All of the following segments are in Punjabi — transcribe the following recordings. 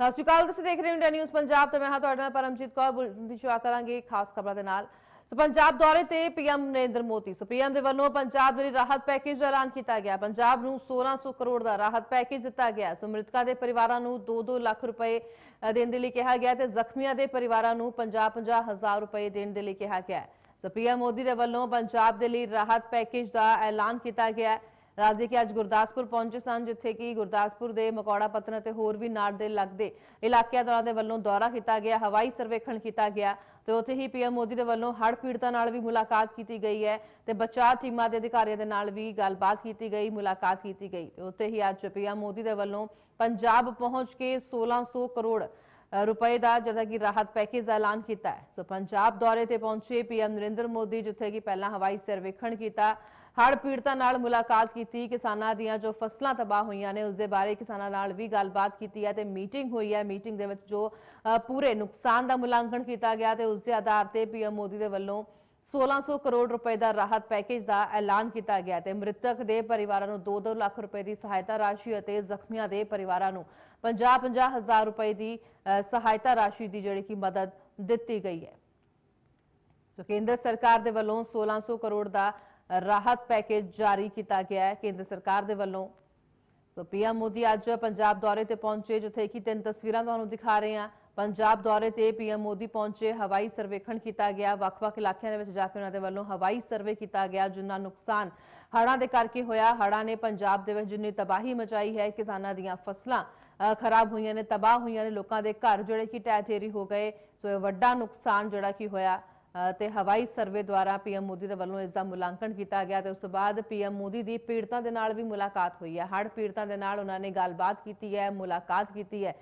ਸਤਿ ਸ਼੍ਰੀ ਅਕਾਲ, ਤੁਸੀਂ ਦੇਖ ਰਹੇ ਹੋ ਇੰਡੀਆ ਨਿਊਜ਼ ਪੰਜਾਬ ਤੇ ਮੈਂ ਹਾਂ ਤੁਹਾਡੇ ਨਾਲ ਪਰਮਜੀਤ ਕੌਰ, ਬੁਲੇਟਿਨ ਦੀ ਸ਼ੁਰੂਆਤ ਕਰਾਂਗੇ ਖਾਸ ਖਬਰਾਂ ਦੇ ਨਾਲ। ਸੋ ਪੰਜਾਬ ਦੌਰੇ ਤੇ PM Narendra Modi. So PM ਦੇ ਵੱਲੋਂ ਪੰਜਾਬ ਲਈ ਰਾਹਤ ਪੈਕੇਜ ਦਾ ਐਲਾਨ ਕੀਤਾ ਗਿਆ। ਪੰਜਾਬ ਨੂੰ 1600 ਕਰੋੜ ਦਾ ਰਾਹਤ ਪੈਕੇਜ ਦਿੱਤਾ ਗਿਆ। ਸੋ ਮ੍ਰਿਤਕਾਂ ਦੇ ਪਰਿਵਾਰਾਂ ਨੂੰ 2-2 ਲੱਖ ਰੁਪਏ ਦੇਣ ਦੇ ਲਈ ਕਿਹਾ ਗਿਆ ਤੇ ਜ਼ਖਮੀਆਂ ਦੇ ਪਰਿਵਾਰਾਂ ਨੂੰ 50-50 ਹਜ਼ਾਰ ਰੁਪਏ ਦੇਣ ਦੇ ਲਈ ਕਿਹਾ ਗਿਆ। ਹੈ। ਸੋ ਪੀਐਮ ਮੋਦੀ ਦੇ ਵੱਲੋਂ ਪੰਜਾਬ ਦੇ ਲਈ ਰਾਹਤ ਪੈਕੇਜ ਦਾ ਐਲਾਨ ਕੀਤਾ ਗਿਆ। ਹੈ ਰਾਜੇ ਕਿ ਅੱਜ ਗੁਰਦਾਸਪੁਰ ਪਹੁੰਚੇ ਸਨ, ਜਿੱਥੇ ਕਿ ਗੁਰਦਾਸਪੁਰ ਦੇ ਮਕੌੜਾ ਪੱਤਨ ਅਤੇ ਹੋਰ ਵੀ ਨਾੜ ਦੇ ਲੱਗਦੇ ਇਲਾਕਿਆਂ ਦੌਰਾਨ ਦੇ ਵੱਲੋਂ ਦੌਰਾ ਕੀਤਾ ਗਿਆ, ਹਵਾਈ ਸਰਵੇਖਣ ਕੀਤਾ ਗਿਆ ਤੇ ਉੱਥੇ ਹੀ ਪੀਐਮ ਮੋਦੀ ਦੇ ਵੱਲੋਂ ਹੜ੍ਹ ਪੀੜਤਾਂ ਨਾਲ ਵੀ ਮੁਲਾਕਾਤ ਕੀਤੀ ਗਈ ਹੈ ਤੇ ਬਚਾਅ ਟੀਮਾਂ ਦੇ ਅਧਿਕਾਰੀਆਂ ਦੇ ਨਾਲ ਵੀ ਗੱਲਬਾਤ ਕੀਤੀ ਗਈ, ਮੁਲਾਕਾਤ ਕੀਤੀ ਗਈ ਉੱਥੇ ਹੀ ਅੱਜ ਪੀਐਮ ਮੋਦੀ ਦੇ ਵੱਲੋਂ ਪੰਜਾਬ ਪਹੁੰਚ ਕੇ 1600 ਕਰੋੜ ਰੁਪਏ ਦਾ ਜਿਹੜਾ ਕਿ ਰਾਹਤ ਪੈਕੇਜ ਦਾ ਐਲਾਨ ਕੀਤਾ ਹੈ। ਸੋ ਪੰਜਾਬ ਦੌਰੇ ਤੇ ਪਹੁੰਚੇ ਪੀਐਮ ਨਰਿੰਦਰ ਮੋਦੀ, ਜਿੱਥੇ ਕਿ ਪਹਿਲਾਂ ਹਵਾਈ ਸਰਵੇਖਣ ਕੀਤਾ ਹੜ੍ਹ ਪੀੜਤਾਂ ਨਾਲ ਮੁਲਾਕਾਤ ਕੀਤੀ। ਕਿਸਾਨਾਂ ਦੀਆਂ ਜੋ ਫਸਲਾਂ ਤਬਾਹ ਹੋਈਆਂ ਨੇ ਉਸ ਦੇ ਬਾਰੇ ਕਿਸਾਨਾਂ ਨਾਲ ਵੀ ਗੱਲਬਾਤ ਕੀਤੀ ਹੈ ਤੇ ਮੀਟਿੰਗ ਹੋਈ ਹੈ। ਮੀਟਿੰਗ ਦੇ ਵਿੱਚ ਜੋ ਪੂਰੇ ਨੁਕਸਾਨ ਦਾ ਮੁਲਾਂਕਣ ਕੀਤਾ ਗਿਆ ਤੇ ਉਸ ਦੇ ਆਧਾਰ ਤੇ ਪੀਐਮ ਮੋਦੀ ਦੇ ਵੱਲੋਂ 1600 ਕਰੋੜ ਰੁਪਏ ਦਾ ਰਾਹਤ ਪੈਕੇਜ ਦਾ ਐਲਾਨ ਕੀਤਾ ਗਿਆ ਤੇ ਮ੍ਰਿਤਕ ਦੇ ਪਰਿਵਾਰਾਂ ਨੂੰ 2-2 ਲੱਖ ਰੁਪਏ ਦੀ ਸਹਾਇਤਾ ਰਾਸ਼ੀ ਅਤੇ ਜ਼ਖਮੀਆਂ ਦੇ ਪਰਿਵਾਰਾਂ ਨੂੰ 50-50 ਹਜ਼ਾਰ ਰੁਪਏ ਦੀ ਸਹਾਇਤਾ ਰਾਸ਼ੀ ਦੀ ਜਿਹੜੀ ਕਿ ਮਦਦ ਦਿੱਤੀ ਗਈ ਹੈ। ਸੋ ਕੇਂਦਰ ਸਰਕਾਰ ਦੇ ਵੱਲੋਂ 1600 ਕਰੋੜ ਦਾ ਰਾਹਤ ਪੈਕੇਜ ਜਾਰੀ ਕੀਤਾ ਗਿਆ ਹੈ। ਕੇਂਦਰ ਸਰਕਾਰ ਦੇ ਵੱਲੋਂ ਸੋ ਪੀਐਮ ਮੋਦੀ ਅੱਜ ਪੰਜਾਬ ਦੌਰੇ ਤੇ ਪਹੁੰਚੇ, ਜਿੱਥੇ ਕਿ ਤਿੰਨ ਤਸਵੀਰਾਂ ਤੁਹਾਨੂੰ ਦਿਖਾ ਰਹੇ ਹਾਂ। ਪੰਜਾਬ ਦੌਰੇ ਤੇ ਪੀਐਮ ਮੋਦੀ ਪਹੁੰਚੇ, ਹਵਾਈ ਸਰਵੇਖਣ ਕੀਤਾ ਗਿਆ। ਵੱਖ-ਵੱਖ ਇਲਾਕਿਆਂ ਦੇ ਵਿੱਚ ਜਾ ਕੇ ਉਹਨਾਂ ਦੇ ਵੱਲੋਂ ਹਵਾਈ ਸਰਵੇ ਕੀਤਾ ਗਿਆ, ਜਿੰਨਾ ਨੁਕਸਾਨ ਹੜ੍ਹਾਂ ਦੇ ਕਰਕੇ ਹੋਇਆ। ਹੜ੍ਹਾਂ ਨੇ ਪੰਜਾਬ ਦੇ ਵਿੱਚ ਜਿੰਨੀ ਤਬਾਹੀ ਮਚਾਈ ਹੈ, ਕਿਸਾਨਾਂ ਦੀਆਂ ਫਸਲਾਂ ਖਰਾਬ ਹੋਈਆਂ ਨੇ, ਤਬਾਹ ਹੋਈਆਂ ਨੇ ਲੋਕਾਂ ਦੇ ਘਰ, ਜਿਹੜੇ ਕਿ ਢਹਿ ਢੇਰੀ ਹੋ ਗਏ। ਸੋ ਇਹ ਵੱਡਾ ਨੁਕਸਾਨ ਜਿਹੜਾ ਕਿ ਹੋਇਆ ਤੇ ਹਵਾਈ ਸਰਵੇ ਦੁਆਰਾ ਪੀਐਮ ਮੋਦੀ ਦੇ ਵੱਲੋਂ ਇਸ ਦਾ ਮੁਲਾਂਕਣ ਕੀਤਾ ਗਿਆ ਤੇ ਉਸ ਤੋਂ ਬਾਅਦ ਪੀਐਮ ਮੋਦੀ ਦੀ ਪੀੜਤਾਂ ਦੇ ਨਾਲ ਵੀ ਮੁਲਾਕਾਤ ਹੋਈ ਹੈ। ਹੜ੍ਹ ਪੀੜਤਾਂ ਦੇ ਨਾਲ ਉਹਨਾਂ ਨੇ ਗੱਲਬਾਤ ਕੀਤੀ ਹੈ, ਮੁਲਾਕਾਤ ਕੀਤੀ ਹੈ।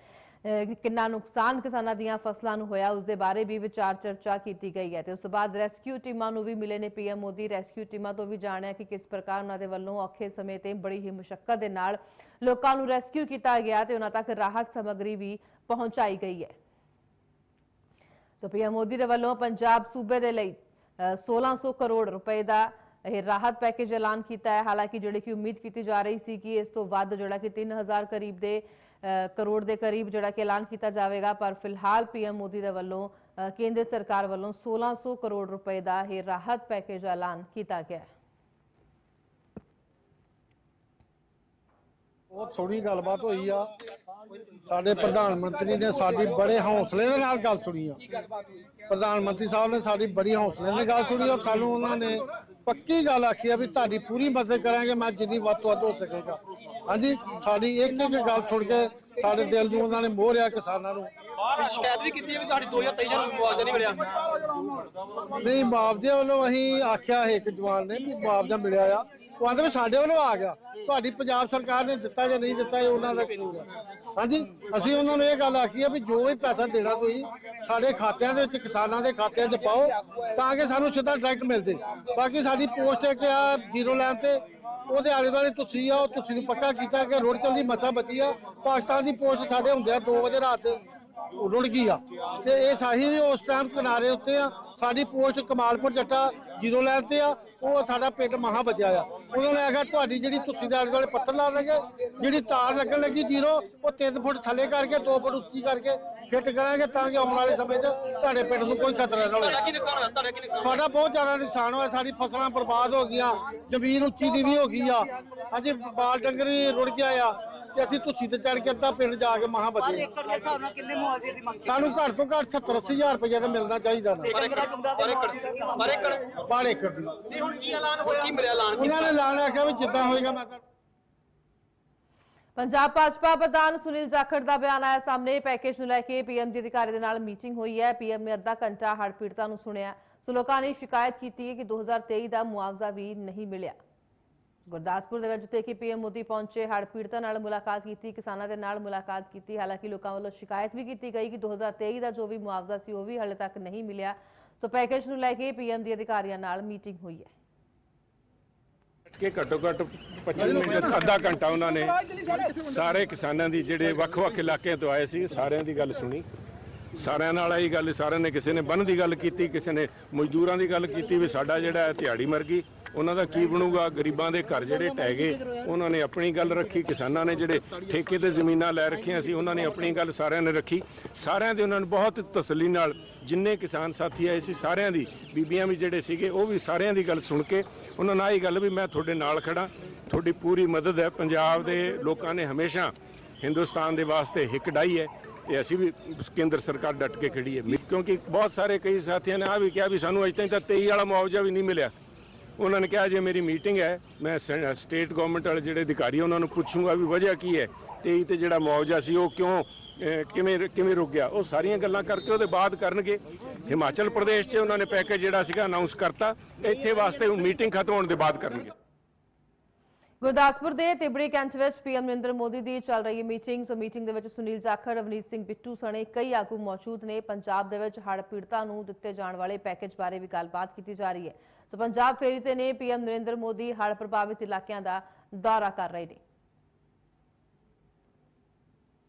ਕਿੰਨਾ ਨੁਕਸਾਨ ਕਿਸਾਨਾਂ ਦੀਆਂ ਫਸਲਾਂ ਨੂੰ ਹੋਇਆ, ਉਸ ਦੇ ਬਾਰੇ ਵੀ ਵਿਚਾਰ ਚਰਚਾ ਕੀਤੀ ਗਈ ਹੈ ਤੇ ਉਸ ਤੋਂ ਬਾਅਦ ਰੈਸਕਿਊ ਟੀਮਾਂ ਨੂੰ ਵੀ ਮਿਲੇ ਨੇ ਪੀਐਮ ਮੋਦੀ। ਰੈਸਕਿਊ ਟੀਮਾਂ ਤੋਂ ਵੀ ਜਾਣਿਆ ਕਿ ਕਿਸ ਪ੍ਰਕਾਰ ਉਹਨਾਂ ਦੇ ਵੱਲੋਂ ਔਖੇ ਸਮੇਂ ਤੇ ਬੜੀ ਹੀ ਮੁਸ਼ਕਲ ਦੇ ਨਾਲ ਲੋਕਾਂ ਨੂੰ ਰੈਸਕਿਊ ਕੀਤਾ ਗਿਆ ਤੇ ਉਹਨਾਂ ਤੱਕ ਰਾਹਤ ਸਮੱਗਰੀ ਵੀ ਪਹੁੰਚਾਈ ਗਈ ਹੈ। ਸੋ ਪੀਐਮ ਮੋਦੀ ਦੇ ਵੱਲੋਂ ਪੰਜਾਬ ਸੂਬੇ ਦੇ ਲਈ ਅ, 1600 ਕਰੋੜ ਰੁਪਏ ਦਾ ਇਹ ਰਾਹਤ ਪੈਕੇਜ ਐਲਾਨ ਕੀਤਾ ਹੈ। ਹਾਲਾਂਕਿ ਜਿਹੜੇ ਕਿ ਉਮੀਦ ਕੀਤੀ ਜਾ ਰਹੀ ਸੀ ਕਿ ਇਸ ਤੋਂ ਵੱਧ ਜਿਹੜਾ ਕਿ 3000 ਕਰੀਬ ਦੇ ਕਰੋੜ ਦੇ ਕਰੀਬ ਜਿਹੜਾ ਕਿ ਐਲਾਨ ਕੀਤਾ ਜਾਵੇਗਾ ਪਰ ਫਿਲਹਾਲ ਪੀਐਮ ਮੋਦੀ ਦੇ ਵੱਲੋਂ ਕੇਂਦਰ ਸਰਕਾਰ ਵੱਲੋਂ 1600 ਕਰੋੜ ਰੁਪਏ ਦਾ ਇਹ ਰਾਹਤ ਪੈਕੇਜ ਐਲਾਨ ਕੀਤਾ ਗਿਆ ਹੈ। ਬਹੁਤ ਸੋਹਣੀ ਗੱਲਬਾਤ ਹੋਈ ਆ। ਸਾਡੇ ਪ੍ਰਧਾਨ ਮੰਤਰੀ ਨੇ ਸਾਡੀ ਬੜੇ ਹੌਸਲੇ ਦੇ ਨਾਲ ਗੱਲ ਸੁਣੀ ਆ। ਪ੍ਰਧਾਨ ਮੰਤਰੀ ਸਾਹਿਬ ਨੇ ਸਾਡੀ ਬੜੀ ਹੌਸਲੇ ਨਾਲ ਗੱਲ ਸੁਣੀ ਔਰ ਸਾਨੂੰ ਉਹਨਾਂ ਨੇ ਪੱਕੀ ਗੱਲ ਆਖੀ ਆ ਵੀ ਤੁਹਾਡੀ ਪੂਰੀ ਮਦਦ ਕਰਾਂਗੇ ਮੈਂ ਜਿੰਨੀ ਵੱਧ ਤੋਂ ਵੱਧ ਹੋ ਸਕੇਗਾ। ਹਾਂਜੀ ਸਾਡੀ ਇੱਕ ਇੱਕ ਗੱਲ ਸੁਣ ਕੇ ਸਾਡੇ ਦਿਲ ਨੂੰ ਉਹਨਾਂ ਨੇ ਮੋਹਰਿਆ ਕਿਸਾਨਾਂ ਨੂੰ। ਸ਼ਿਕਾਇਤ ਵੀ ਕੀਤੀ ਹੈ ਵੀ ਤੁਹਾਡੀ 2023 ਨੂੰ ਮੁਆਵਜ਼ਾ ਨਹੀਂ ਮਿਲਿਆ। ਨਹੀਂ ਮੁਆਵਜ਼ੇ ਵੱਲੋਂ ਅਸੀਂ ਆਖਿਆ ਇੱਕ ਜਵਾਨ ਨੇ ਵੀ ਮੁਆਵਜ਼ਾ ਮਿਲਿਆ ਆ। ਉਹ ਆਂਦੇ ਵੀ ਸਾਡੇ ਵੱਲੋਂ ਆ ਗਿਆ। ਤੁਹਾਡੀ ਪੰਜਾਬ ਸਰਕਾਰ ਨੇ ਦਿੱਤਾ ਜਾਂ ਨਹੀਂ ਦਿੱਤਾ ਇਹ ਉਹਨਾਂ ਦਾ ਕਸੂਰ ਹੈ। ਹਾਂਜੀ, ਅਸੀਂ ਉਹਨਾਂ ਨੂੰ ਇਹ ਗੱਲ ਆਖੀ ਹੈ ਵੀ ਜੋ ਵੀ ਪੈਸਾ ਦੇਣਾ ਤੁਸੀਂ, ਸਾਡੇ ਖਾਤਿਆਂ ਦੇ ਵਿੱਚ, ਕਿਸਾਨਾਂ ਦੇ ਖਾਤਿਆਂ 'ਚ ਪਾਓ, ਤਾਂ ਕਿ ਸਾਨੂੰ ਸਿੱਧਾ ਡਾਇਰੈਕਟ ਮਿਲ ਜੇ। ਬਾਕੀ ਸਾਡੀ ਪੋਸਟ ਇੱਕ ਆ ਜ਼ੀਰੋ ਲਾਈਨ ਤੇ, ਉਹਦੇ ਆਲੇ ਦੁਆਲੇ ਤੁਸੀਂ ਆ ਉਹ ਤੁਸੀਂ ਨੂੰ ਪੱਕਾ ਕੀਤਾ ਕਿ ਰੋਡ ਚੱਲਦੀ ਮਸਾ ਬਚੀ ਆ। ਪਾਕਿਸਤਾਨ ਦੀ ਪੋਸਟ ਸਾਡੇ ਹੁੰਦੇ ਆ 2 ਵਜੇ ਰਾਤ ਰੁੜ ਗਈ ਆ। ਤੇ ਇਹ ਸਾਹੀ ਵੀ ਉਸ ਟਾਈਮ ਕਿਨਾਰੇ ਉੱਤੇ ਆ, ਸਾਡੀ ਪੋਸਟ ਕਮਾਲਪੁਰ ਜੱਟਾ ਲਾਈਨ ਤੇ ਆ ਉਹ ਸਾਡਾ ਪਿੰਡ ਮਹਾ ਬਚਿਆ ਆ। ਉਹਨਾਂ ਨੇ ਆਖਿਆ ਤੁਹਾਡੀ ਜਿਹੜੀ ਤੁਸੀਂ ਦੇ ਆਲੇ ਦੁਆਲੇ ਪੱਥਰ ਲਾ ਲਗੇ ਜਿਹੜੀ ਤਾਰ ਲੱਗਣ ਲੱਗੀ ਜ਼ੀਰੋ ਉਹ 3 ਫੁੱਟ ਥੱਲੇ ਕਰਕੇ 2 ਫੁੱਟ ਉੱਚੀ ਕਰਕੇ ਫਿੱਟ ਕਰਾਂਗੇ ਤਾਂ ਕਿ ਆਉਣ ਵਾਲੇ ਸਮੇਂ 'ਚ ਤੁਹਾਡੇ ਪਿੰਡ ਨੂੰ ਕੋਈ ਖਤਰਾ ਨਾ ਹੋਵੇ। ਸਾਡਾ ਬਹੁਤ ਜ਼ਿਆਦਾ ਨੁਕਸਾਨ ਹੋਇਆ। ਸਾਡੀ ਫਸਲਾਂ ਬਰਬਾਦ ਹੋ ਗਈਆਂ ਜ਼ਮੀਨ ਉੱਚੀ ਦੀ ਵੀ ਹੋ ਗਈ ਆ। ਅਜੇ ਬਾਲ ਡੰਗਰ ਵੀ ਰੁੜ ਗਿਆ ਆ। ਤੇ ਅਸੀਂ ਤੁੱਛੀ ਤੇ ਚੜ ਕੇ ਅੱਧਾ ਪਿੰਡ ਜਾ ਕੇ ਮਹਾ ਬਚੇ ਏਕੜ ਦੇ ਹਿਸਾਬ ਨਾਲ ਕਿੰਨੇ ਮੁਆਵਜ਼ੇ ਦੀ ਮੰਗ ਸਾਨੂੰ ਘੱਟ ਤੋਂ ਘੱਟ 70 ਹਜ਼ਾਰ ਰੁਪਏ ਤਾਂ ਮਿਲਣਾ ਚਾਹੀਦਾ ਨਾ। ਪਰ ਏਕੜ ਪਰ ਏਕੜ ਪਰ ਏਕੜ ਬਾੜੇ ਏਕੜ ਦੀ। ਨਹੀਂ ਹੁਣ ਕੀ ਐਲਾਨ ਹੋਇਆ? ਕੀ ਮਿਲਿਆ ਐਲਾਨ ਉਹਨਾਂ ਨੇ ਐਲਾਨ ਆਖਿਆ ਵੀ ਜਿੱਦਾਂ ਹੋਏਗਾ ਮੈਂ ਤਾਂ ਪੰਜਾਬ ਭਾਜਪਾ ਪ੍ਰਧਾਨ ਸੁਨੀਲ ਜਾਖੜ ਦਾ ਬਿਆਨ ਆਇਆ ਸਾਹਮਣੇ। ਪੈਕੇਜ ਨੂੰ ਲੈ ਕੇ ਪੀਐਮ ਦੀ ਅਧਿਕਾਰੀ ਦੇ ਨਾਲ ਮੀਟਿੰਗ ਹੋਈ ਹੈ। ਪੀਐਮ ਨੇ ਅੱਧਾ ਘੰਟਾ ਹੜ੍ਹ ਪੀੜਤਾਂ ਨੂੰ ਸੁਣਿਆ। ਸੋ ਲੋਕਾਂ ਨੇ ਸ਼ਿਕਾਇਤ ਕੀਤੀ ਹੈ ਕਿ 2023 ਦਾ ਮੁਆਵਜ਼ਾ ਵੀ ਨਹੀਂ ਮਿਲਿਆ। ਗੁਰਦਾਸਪੁਰ ਦੇ ਵਿੱਚ ਜਿੱਥੇ ਕਿ ਪੀਐਮ ਮੋਦੀ ਪਹੁੰਚੇ, ਹੜ੍ਹ ਪੀੜਤਾਂ ਨਾਲ ਮੁਲਾਕਾਤ ਕੀਤੀ, ਕਿਸਾਨਾਂ ਦੇ ਨਾਲ ਮੁਲਾਕਾਤ ਕੀਤੀ। ਹਾਲਾਂਕਿ ਲੋਕਾਂ ਵੱਲੋਂ ਸ਼ਿਕਾਇਤ ਵੀ ਕੀਤੀ ਗਈ ਕਿ 2023 ਦਾ ਜੋ ਵੀ ਮੁਆਵਜ਼ਾ ਸੀ, ਉਹ ਵੀ ਹਾਲੇ ਤੱਕ ਨਹੀਂ ਮਿਲਿਆ। ਸੋ ਪੈਕੇਜ ਨੂੰ ਲੈ ਕੇ ਪੀਐਮ ਦੀ ਅਧਿਕਾਰੀਆਂ ਨਾਲ ਮੀਟਿੰਗ ਹੋਈ ਹੈ। ਬੈਠ ਘੱਟੋ ਘੱਟ 25 ਮਿੰਟ, ਅੱਧਾ ਘੰਟਾ ਉਹਨਾਂ ਨੇ ਸਾਰੇ ਕਿਸਾਨਾਂ ਦੀ ਜਿਹੜੇ ਵੱਖ-ਵੱਖ ਇਲਾਕਿਆਂ ਤੋਂ ਆਏ ਸੀ, ਸਾਰਿਆਂ ਦੀ ਗੱਲ ਸੁਣੀ। ਸਾਰਿਆਂ ਨਾਲ ਆਈ ਗੱਲ, ਸਾਰਿਆਂ ਨੇ ਕਿਸੇ ਨੇ ਬੰਨ ਦੀ ਗੱਲ ਕੀਤੀ, ਕਿਸੇ ਨੇ ਮਜ਼ਦੂਰਾਂ ਦੀ ਗੱਲ ਕੀਤੀ ਵੀ ਸਾਡਾ ਜਿਹੜਾ ਦਿਹਾੜੀ ਮਰ ਗਈ। ਉਹਨਾਂ ਦਾ ਕੀ ਬਣੂਗਾ? ਗਰੀਬਾਂ ਦੇ ਘਰ ਜਿਹੜੇ ਟਹਿ ਗਏ, ਉਹਨਾਂ ਨੇ ਆਪਣੀ ਗੱਲ ਰੱਖੀ, ਕਿਸਾਨਾਂ ਨੇ ਜਿਹੜੇ ਠੇਕੇ ਤੇ ਜ਼ਮੀਨਾਂ ਲੈ ਰੱਖੀਆਂ ਸੀ, ਉਹਨਾਂ ਨੇ ਆਪਣੀ ਗੱਲ ਸਾਰਿਆਂ ਨੇ ਰੱਖੀ। ਸਾਰਿਆਂ ਦੇ ਉਹਨਾਂ ਨੂੰ ਬਹੁਤ ਤਸੱਲੀ ਨਾਲ ਜਿੰਨੇ ਕਿਸਾਨ ਸਾਥੀ ਆਏ ਸੀ, ਸਾਰਿਆਂ ਦੀ, ਬੀਬੀਆਂ ਵੀ ਜਿਹੜੇ ਸੀਗੇ, ਉਹ ਵੀ ਸਾਰਿਆਂ ਦੀ ਗੱਲ ਸੁਣ ਕੇ ਉਹਨਾਂ ਨਾਲ ਇਹ ਗੱਲ ਵੀ ਮੈਂ ਤੁਹਾਡੇ ਨਾਲ ਖੜਾ ਤੁਹਾਡੀ ਪੂਰੀ ਮਦਦ ਹੈ। ਪੰਜਾਬ ਦੇ ਲੋਕਾਂ ਨੇ ਹਮੇਸ਼ਾ ਹਿੰਦੁਸਤਾਨ ਦੇ ਵਾਸਤੇ ਹਿੱਕ ਡਾਈ ਹੈ ਤੇ ਅਸੀਂ ਵੀ ਕੇਂਦਰ ਸਰਕਾਰ ਡਟ ਕੇ ਖੜੀ ਹੈ। ਕਿਉਂਕਿ ਬਹੁਤ ਸਾਰੇ ਕਈ ਸਾਥੀਆਂ ਨੇ ਆ ਵੀ ਕਿਹਾ ਵੀ ਸਾਨੂੰ ਅਜੇ ਤਾਈਂ ਤਾਂ 23 ਵਾਲਾ ਮੁਆਵਜ਼ਾ ਵੀ ਨਹੀਂ ਮਿਲਿਆ। ਉਹਨਾਂ ਨੇ ਕਿਹਾ, ਜੇ ਮੇਰੀ ਮੀਟਿੰਗ ਹੈ, ਮੈਂ ਸਟੇਟ ਗਵਰਨਮੈਂਟ ਵਾਲੇ ਜਿਹੜੇ ਅਧਿਕਾਰੀ ਉਹਨਾਂ ਨੂੰ ਪੁੱਛੂੰਗਾ ਵੀ ਵਜ੍ਹਾ ਕੀ ਹੈ? 23 ਤੇ ਜਿਹੜਾ ਮੁਆਵਜ਼ਾ ਸੀ, ਉਹ ਕਿਉਂ ਕਿਵੇਂ ਕਿਵੇਂ ਰੁਕ ਗਿਆ? ਉਹ ਸਾਰੀਆਂ ਗੱਲਾਂ ਕਰਕੇ ਉਹਦੇ ਬਾਅਦ ਕਰਨਗੇ। ਹਿਮਾਚਲ ਪ੍ਰਦੇਸ਼ 'ਚ ਉਹਨਾਂ ਨੇ ਪੈਕੇਜ ਜਿਹੜਾ ਸੀਗਾ ਅਨਾਉਂਸ ਕਰਤਾ। ਇੱਥੇ ਵਾਸਤੇ ਮੀਟਿੰਗ ਖਤਮ ਹੋਣ ਦੇ ਬਾਅਦ ਕਰਨਗੇ। ਗੁਰਦਾਸਪੁਰ ਦੇ ਤਿਬੜੀ ਕੈਂਟ ਵਿੱਚ ਪੀਐਮ ਨਰਿੰਦਰ ਮੋਦੀ ਦੀ ਚੱਲ ਰਹੀ ਮੀਟਿੰਗ। ਸੋ ਮੀਟਿੰਗ ਦੇ ਵਿੱਚ ਸੁਨੀਲ ਜਾਖੜ ਰਵਨੀਤ ਸਿੰਘ ਬਿੱਟੂ ਸਣੇ, ਕਈ ਆਗੂ ਮੌਜੂਦ ਨੇ। ਪੰਜਾਬ ਦੇ ਵਿੱਚ ਹੜ੍ਹ ਪੀੜਤਾਂ ਨੂੰ ਦਿੱਤੇ ਜਾਣ ਵਾਲੇ ਪੈਕੇਜ ਬਾਰੇ ਵੀ ਗੱਲਬਾਤ ਕੀਤੀ ਜਾ ਰਹੀ ਹੈ। ਸੋ ਪੰਜਾਬ ਫੇਰੀ ਤੇ ਨੇ ਪੀਐਮ ਨਰਿੰਦਰ ਮੋਦੀ ਹੜ੍ਹ ਪ੍ਰਭਾਵਿਤ ਇਲਾਕਿਆਂ ਦਾ ਦੌਰਾ ਕਰ ਰਹੇ ਨੇ।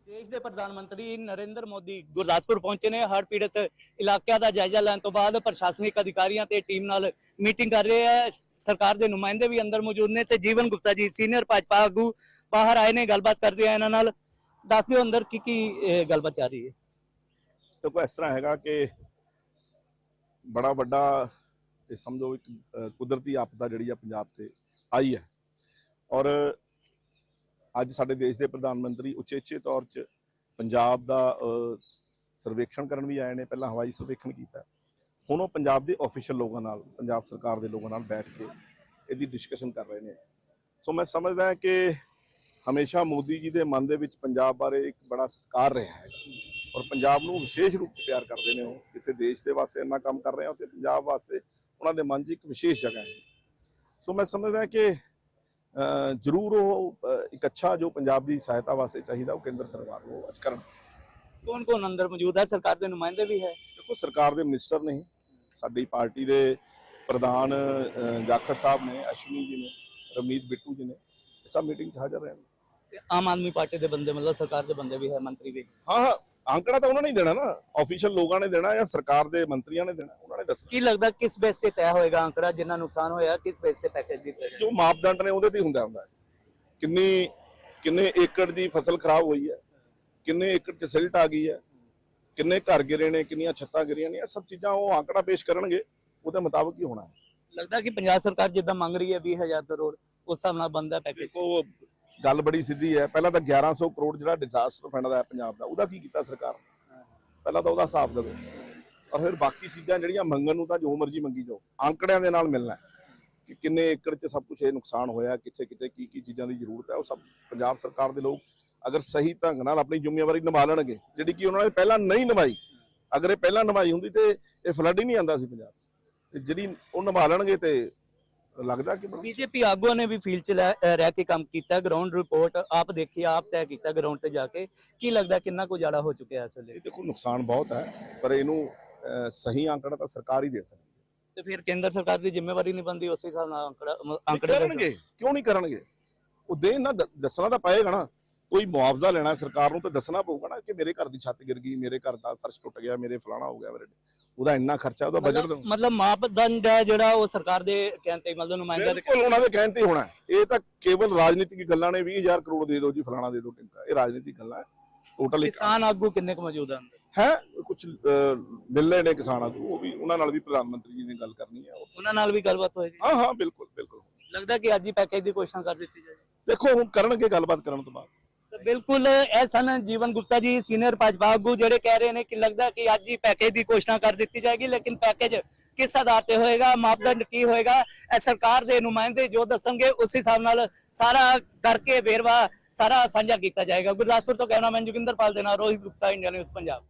ਦੇਸ਼ ਦੇ ਪ੍ਰਧਾਨ ਮੰਤਰੀ ਨਰਿੰਦਰ ਮੋਦੀ ਗੁਰਦਾਸਪੁਰ ਪਹੁੰਚੇ ਨੇ। ਹੜ੍ਹ ਪੀੜਤ ਇਲਾਕਿਆਂ ਦਾ ਜਾਇਜ਼ਾ ਲੈਣ ਤੋਂ ਬਾਅਦ ਪ੍ਰਸ਼ਾਸਨਿਕ ਅਧਿਕਾਰੀਆਂ ਤੇ ਟੀਮ ਨਾਲ ਮੀਟਿੰਗ ਕਰ ਰਹੇ ਹੈ। ਸਰਕਾਰ ਦੇ ਨੁਮਾਇੰਦੇ ਵੀ ਅੰਦਰ ਮੌਜੂਦ ਨੇ ਤੇ ਜੀਵਨ ਗੁਪਤਾ ਜੀ ਸੀਨੀਅਰ ਭਾਜਪਾ ਆਗੂ ਬਾਹਰ ਆਏ ਨੇ। ਗੱਲਬਾਤ ਕਰਦੇ ਆ ਇਹਨਾਂ ਨਾਲ। ਦੱਸ ਦਿਓ ਅੰਦਰ ਕੀ ਕੀ ਗੱਲਬਾਤ ਚੱਲ ਰਹੀ ਹੈ। ਦੇਖੋ ਇਸ ਤਰ੍ਹਾਂ ਹੈਗਾ ਕਿ ਬੜਾ ਵੱਡਾ ਇਹ ਸਮਝੋ ਇੱਕ ਕੁਦਰਤੀ ਆਪਦਾ ਜਿਹੜੀ ਆ ਪੰਜਾਬ ਤੇ ਆਈ ਹੈ। ਔਰ ਅੱਜ ਸਾਡੇ ਦੇਸ਼ ਦੇ ਪ੍ਰਧਾਨ ਮੰਤਰੀ ਉਚੇਚੇ ਤੌਰ 'ਚ ਪੰਜਾਬ ਦਾ ਸਰਵੇਖਣ ਕਰਨ ਵੀ ਆਏ ਨੇ। ਪਹਿਲਾਂ ਹਵਾਈ ਸਰਵੇਖਣ ਕੀਤਾ। ਹੁਣ ਉਹ ਪੰਜਾਬ ਦੇ ਆਫੀਸ਼ੀਅਲ ਲੋਕਾਂ ਨਾਲ, ਪੰਜਾਬ ਸਰਕਾਰ ਦੇ ਲੋਕਾਂ ਨਾਲ ਬੈਠ ਕੇ ਇਹਦੀ ਡਿਸਕਸ਼ਨ ਕਰ ਰਹੇ ਨੇ। ਸੋ ਮੈਂ ਸਮਝਦਾ ਕਿ ਹਮੇਸ਼ਾ ਮੋਦੀ ਜੀ ਦੇ ਮਨ ਦੇ ਵਿੱਚ ਪੰਜਾਬ ਬਾਰੇ ਇੱਕ ਬੜਾ ਸਤਿਕਾਰ ਰਿਹਾ ਹੈ। ਔਰ ਪੰਜਾਬ ਨੂੰ ਵਿਸ਼ੇਸ਼ ਰੂਪ 'ਚ ਪਿਆਰ ਕਰਦੇ ਨੇ ਉਹ। ਜਿੱਥੇ ਦੇਸ਼ ਦੇ ਵਾਸਤੇ ਇੰਨਾ ਕੰਮ ਕਰ ਰਹੇ ਆ ਤੇ ਪੰਜਾਬ ਵਾਸਤੇ ਉਹਨਾਂ ਦੇ ਮਨ 'ਚ ਇੱਕ ਵਿਸ਼ੇਸ਼ ਜਗ੍ਹਾ ਹੈ। ਸੋ ਮੈਂ ਸਮਝਦਾ ਕਿ ਜ਼ਰੂਰ ਉਹ ਇੱਕ ਅੱਛਾ ਜੋ ਪੰਜਾਬ ਦੀ ਸਹਾਇਤਾ ਵਾਸਤੇ ਚਾਹੀਦਾ ਉਹ ਕੇਂਦਰ ਸਰਕਾਰ ਨੂੰ ਅੱਜ ਕਰਨ। ਕੌਣ ਕੌਣ ਅੰਦਰ ਮੌਜੂਦ ਹੈ? ਸਰਕਾਰ ਦੇ ਨੁਮਾਇੰਦੇ ਵੀ ਹੈ। ਦੇਖੋ ਸਰਕਾਰ ਦੇ ਮਿਨਿਸਟਰ ਨੇ ਸਾਡੀ ਪਾਰਟੀ ਦੇ ਪ੍ਰਧਾਨ ਜਾਖੜ ਸਾਹਿਬ ਨੇ ਅਸ਼ਵਨੀ ਜੀ ਨੇ ਰਮਨੀਤ ਬਿੱਟੂ ਜੀ ਨੇ ਸਭ ਮੀਟਿੰਗ 'ਚ ਹਾਜ਼ਰ ਰਹੇ ਆਮ ਆਦਮੀ ਪਾਰਟੀ ਦੇ ਬੰਦੇ ਮਤਲਬ ਸਰਕਾਰ ਦੇ ਬੰਦੇ ਵੀ ਹੈ ਮੰਤਰੀ ਵੀ। ਹਾਂ ਹਾਂ ਅੰਕੜਾ ਤਾਂ ਉਹਨਾਂ ਨੇ ਦੇਣਾ ਨਾ। ਆਫੀਸ਼ੀਅਲ ਲੋਕਾਂ ਨੇ ਦੇਣਾ ਜਾਂ ਸਰਕਾਰ ਦੇ ਮੰਤਰੀਆਂ ਨੇ ਦੇਣਾ। ਨੇ ਦੱਸਣਾ। ਕੀ ਲੱਗਦਾ ਕਿਸ ਬੇਸ ਤੇ ਤੈਅ ਹੋਏਗਾ ਅੰਕੜਾ ਜਿੰਨਾ ਨੁਕਸਾਨ ਹੋਇਆ ਕਿਸ ਬੇਸ ਤੇ ਪੈਕੇਜ ਦਿੱਤਾ ਜੋ ਮਾਪਦੰਡ ਨੇ ਉਹਦੇ ਤੇ ਹੀ ਹੁੰਦਾ ਹੁੰਦਾ ਹੈ। ਕਿੰਨੀ ਕਿੰਨੇ ਏਕੜ ਦੀ ਫਸਲ ਖਰਾਬ ਹੋਈ ਹੈ ਕਿੰਨੇ ਏਕੜ ਚ ਸਿਲਟ ਆ ਗਈ ਹੈ ਕਿੰਨੇ ਘਰ ਗਿਰੇ ਨੇ ਕਿੰਨੀਆਂ ਛੱਤਾਂ ਗਿਰੀਆਂ ਨੇ ਇਹ ਸਭ ਚੀਜ਼ਾਂ ਉਹ ਆંકੜਾ ਪੇਸ਼ ਕਰਨਗੇ ਉਹਦੇ ਮੁਤਾਬਕ ਹੀ ਹੋਣਾ ਹੈ। ਲੱਗਦਾ ਕਿ ਪੰਜਾਬ ਸਰਕਾਰ ਜਿੱਦਾਂ ਮੰਗ ਰਹੀ ਹੈ 20000 ਕਰੋੜ ਉਸ ਹਿਸਾਬ ਨਾਲ ਬੰਦਾ ਪੈਕੇਜ ਦੇਖੋ ਗੱਲ ਬੜੀ ਸਿੱਧੀ ਹੈ। ਪਹਿਲਾਂ ਤਾਂ 1100 ਕਰੋੜ ਜਿਹੜਾ ਡਿਜ਼ਾਸਟਰ ਫੰਡ ਦਾ ਹੈ ਪੰਜਾਬ ਦਾ ਉਹਦਾ ਕੀ ਕੀਤਾ ਸਰਕਾਰ ਨੇ? ਪਹਿਲਾਂ ਤਾਂ ਉਹਦਾ ਹਿਸਾਬ ਦੇਵੇ। ਔਰ ਫਿਰ ਬਾਕੀ ਚੀਜ਼ਾਂ ਜਿਹੜੀਆਂ ਮੰਗਣ ਨੂੰ ਤਾਂ ਜੋ ਮਰਜ਼ੀ ਮੰਗੀ ਜਾਓ ਆંકੜਿਆਂ ਦੇ ਨਾਲ ਮਿਲਣਾ ਕਿ ਕਿੰਨੇ ਏਕੜ 'ਚ ਸਭ ਕੁਝ ਇਹ ਨੁਕਸਾਨ ਹੋਇਆ ਕਿੱਥੇ ਕਿਤੇ ਕੀ ਕੀ ਚੀਜ਼ਾਂ ਦੀ ਜ਼ਰੂਰਤ ਹੈ ਉਹ ਸਭ ਪੰਜਾਬ ਸਰਕਾਰ ਦੇ ਲੋਕ ਅਗਰ ਸਹੀ ਢੰਗ ਨਾਲ ਆਪਣੀ ਜ਼ਿੰਮੇਵਾਰੀ ਨਿਭਾ ਲੈਣਗੇ ਜਿਹੜੀ ਕਿ ਉਹਨਾਂ ਨੇ ਪਹਿਲਾਂ ਨਹੀਂ ਨਿਭਾਈ। ਅਗਰ ਇਹ ਪਹਿਲਾਂ ਨਿਭਾਈ ਹੁੰਦੀ ਤੇ ਇਹ ਫਲੱਡ ਹੀ ਨਹੀਂ ਆਂਦਾ ਸੀ ਪੰਜਾਬ ਤੇ ਜਿਹੜੀ ਉਹ ਨਿਭਾ ਲੈਣਗੇ ਤੇ ਲੱਗਦਾ ਕਿ ਬੀਜੇਪੀ ਆਗੂਆਂ ਨੇ ਵੀ ਫੀਲਡ 'ਚ ਰਹਿ ਕੇ ਕੰਮ ਕੀਤਾ ਗਰਾਊਂਡ ਰਿਪੋਰਟ ਆਪ ਦੇਖੀ ਆਪ ਤੈਅ ਕੀਤਾ ਗਰਾਊਂਡ ਤੇ ਜਾ ਕੇ। ਕੀ ਲੱਗਦਾ ਕਿੰਨਾ ਕੁ ਜ਼ਿਆਦਾ ਹੋ ਚੁੱਕਿਆ ਇਸ ਵੇਲੇ? ਦੇਖੋ ਨੁਕਸਾਨ ਬਹੁਤ ਹੈ ਪਰ ਇਹਨੂੰ ਸਹੀ ਆંકੜਾ ਤਾਂ ਸਰਕਾਰ ਹੀ ਦੇ ਸਕਦੀ ਹੈ। ਤੇ ਫਿਰ ਕੇਂਦਰ ਸਰਕਾਰ ਦੀ ਜ਼ਿੰਮੇਵਾਰੀ ਨਹੀਂ ਬੰਦੀ ਉਸੇ ਹਿਸਾਬ ਨਾਲ ਅੰਕੜਾ ਅੰਕੜੇ ਕਰਨਗੇ ਕਿਉਂ ਨਹੀਂ ਕਰਨਗੇ? ਉਹ ਦੇ ਨਾ ਦੱਸਣਾ ਤਾਂ ਪਏਗਾ ਨਾ। ਕੋਈ ਮੁਆਵਜ਼ਾ ਲੈਣਾ ਸਰਕਾਰ ਨੂੰ ਤਾਂ ਦੱਸਣਾ ਪਊਗਾ ਨਾ ਕਿ ਮੇਰੇ ਘਰ ਦੀ ਛੱਤ ਗਿਰ ਗਈ ਮੇਰੇ ਘਰ ਦਾ ਫਰਸ਼ ਟੁੱਟ ਗਿਆ ਮੇਰੇ ਫਲਾਣਾ ਹੋ ਗਿਆ ਮੇਰੇ ਉਹਦਾ ਇੰਨਾ ਖਰਚਾ ਉਹਦਾ ਬਜਟ ਮਤਲਬ ਮਤਲਬ ਮਾਪਦੰਡ ਹੈ ਜਿਹੜਾ ਉਹ ਸਰਕਾਰ ਦੇ ਕਹਿਣ ਤੇ ਮਤਲਬ ਨੁਮਾਇੰਦਾ ਦੇ ਉਹਨਾਂ ਦੇ ਕਹਿਣ ਤੇ ਹੀ ਹੋਣਾ। ਇਹ ਤਾਂ ਕੇਵਲ ਰਾਜਨੀਤਿਕ ਗੱਲਾਂ ਨੇ 20000 ਕਰੋੜ ਦੇ ਦਿਓ ਜੀ ਫਲਾਣਾ ਦੇ ਦਿਓ ਟਿੰਕਾ। ਇਹ ਰਾਜਨੀਤਿਕ ਗੱਲਾਂ ਹੈ। ਟੋਟਲ ਕਿਸਾਨ ਆਗੂ ਕਿੰਨੇ ਕੁ ਮੌਜੂਦ ਹਨ? ਹੈ? ਕੁਝ ਮਿਲਨੇ ਨੇ ਕਿਸਾਨਾਂ ਤੋਂ ਉਹ ਵੀ ਉਹਨਾਂ ਨਾਲ ਵੀ ਪ੍ਰਧਾਨ ਮੰਤਰੀ ਜੀ ਨੇ ਗੱਲ ਕਰਨੀ ਹੈ ਉਹ- ਉਹਨਾਂ ਨਾਲ ਵੀ ਗੱਲਬਾਤ ਹੋਏਗੀ। ਹਾਂ ਹਾਂ ਬਿਲਕੁਲ ਬਿਲਕੁਲ। ਲੱਗਦਾ ਕਿ ਅੱਜ ਹੀ ਪੈਕੇਜ ਦੀ ਘੋਸ਼ਣਾ ਕਰ ਦਿੱਤੀ ਜਾਏ। ਦੇਖੋ ਹੁਣ ਕਰਨਗੇ ਗੱਲਬਾਤ ਕਰਨ ਤੋਂ ਬਾਅਦ। ਬਿਲਕੁਲ ਇਹ ਸਨ ਜੀਵਨ ਗੁਪਤਾ ਜੀ ਸੀਨੀਅਰ ਭਾਜਪਾ ਆਗੂ ਜਿਹੜੇ ਕਹਿ ਰਹੇ ਨੇ ਕਿ ਲੱਗਦਾ ਕਿ ਅੱਜ ਹੀ ਪੈਕੇਜ ਦੀ ਘੋਸ਼ਣਾ ਕਰ ਦਿੱਤੀ ਜਾਏਗੀ ਲੇਕਿਨ ਪੈਕੇਜ ਕਿਸ ਆਧਾਰ ਤੇ ਹੋਏਗਾ ਮਾਪਦੰਡ ਕੀ ਹੋਏਗਾ ਇਹ ਸਰਕਾਰ ਦੇ ਨੁਮਾਇੰਦੇ ਜੋ ਦੱਸਣਗੇ ਉਸ ਹਿਸਾਬ ਨਾਲ ਸਾਰਾ ਕਰਕੇ ਵੇਰਵਾ ਸਾਰਾ ਸਾਂਝਾ ਕੀਤਾ ਜਾਏਗਾ। ਗੁਰਦਾਸਪੁਰ ਤੋਂ ਕੈਮਰਾਮੈਨ ਜੋਗਿੰਦਰ ਪਾਲ ਦੇ ਨਾਲ Rohit Gupta India news Punjab.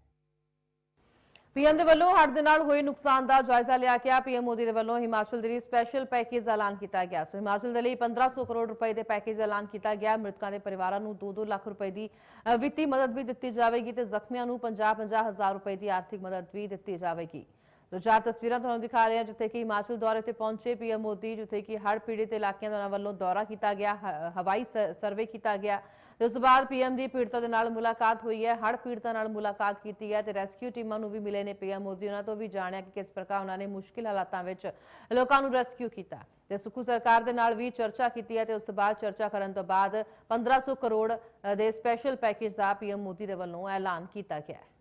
PM ਦੇ ਵੱਲੋਂ ਹੜ੍ਹ ਦੇ ਨਾਲ ਹੋਏ ਨੁਕਸਾਨ ਦਾ ਜਾਇਜ਼ਾ ਲਿਆ ਗਿਆ। ਪੀਐਮ ਮੋਦੀ ਦੇ ਵੱਲੋਂ ਹਿਮਾਚਲ ਦੇ ਲਈ ਸਪੈਸ਼ਲ ਪੈਕੇਜ ਦਾ ਐਲਾਨ ਕੀਤਾ ਗਿਆ। ਸੋ ਹਿਮਾਚਲ ਦੇ ਲਈ 1500 ਕਰੋੜ ਰੁਪਏ ਦੇ ਪੈਕੇਜ ਐਲਾਨ ਕੀਤਾ ਗਿਆ। ਮ੍ਰਿਤਕਾਂ ਦੇ ਪਰਿਵਾਰਾਂ ਨੂੰ 2-2 ਲੱਖ ਰੁਪਏ ਦੀ ਵਿੱਤੀ ਮਦਦ ਵੀ ਦਿੱਤੀ ਜਾਵੇਗੀ ਤੇ ਜ਼ਖਮੀਆਂ ਨੂੰ 50-50 ਹਜ਼ਾਰ ਰੁਪਏ ਦੀ ਆਰਥਿਕ ਮਦਦ ਵੀ ਦਿੱਤੀ ਜਾਵੇਗੀ। ਤੋ ਚਾਰ ਤਸਵੀਰਾਂ ਤੁਹਾਨੂੰ ਦਿਖਾ ਰਹੇ ਹਾਂ, ਜਿੱਥੇ ਕਿ ਹਿਮਾਚਲ ਦੌਰੇ ਤੇ ਪਹੁੰਚੇ ਪੀਐਮ ਮੋਦੀ, ਜਿੱਥੇ ਕਿ ਹੜ੍ਹ ਪੀੜਿਤ ਇਲਾਕਿਆਂ ਦੇ ਉਹਨਾਂ ਵੱਲੋਂ ਦੌਰਾ ਕੀਤਾ ਗਿਆ, ਹ- ਹਵਾਈ ਸਰਵੇ ਕੀਤਾ ਗਿਆ। ਉਸ ਤੋਂ ਬਾਅਦ ਪੀਐਮ ਦੀ ਪੀੜਤਾਂ ਦੇ ਨਾਲ ਮੁਲਾਕਾਤ ਹੋਈ ਹੈ। ਹੜ੍ਹ ਪੀੜਤਾਂ ਨਾਲ ਮੁਲਾਕਾਤ ਕੀਤੀ ਹੈ ਤੇ ਰੈਸਕਿਊ ਟੀਮਾਂ ਨੂੰ ਵੀ ਮਿਲੇ ਨੇ ਪੀਐਮ ਮੋਦੀ। ਉਹਨਾਂ ਤੋਂ ਵੀ ਜਾਣਿਆ ਕਿ ਕਿਸ ਪ੍ਰਕਾਰ ਉਹਨਾਂ ਨੇ ਮੁਸ਼ਕਿਲ ਹਾਲਾਤਾਂ ਵਿੱਚ ਲੋਕਾਂ ਨੂੰ ਰੈਸਕਿਊ ਕੀਤਾ ਤੇ ਸੁਖੂ ਸਰਕਾਰ ਦੇ ਨਾਲ ਵੀ ਚਰਚਾ ਕੀਤੀ ਹੈ ਤੇ ਉਸ ਤੋਂ ਬਾਅਦ ਚਰਚਾ ਕਰਨ ਤੋਂ ਬਾਅਦ 1500 ਕਰੋੜ ਦੇ ਸਪੈਸ਼ਲ ਪੈਕੇਜ ਦਾ ਪੀਐਮ ਮੋਦੀ ਦੇ ਵੱਲੋਂ ਐਲਾਨ ਕੀਤਾ ਗਿਆ ਹੈ।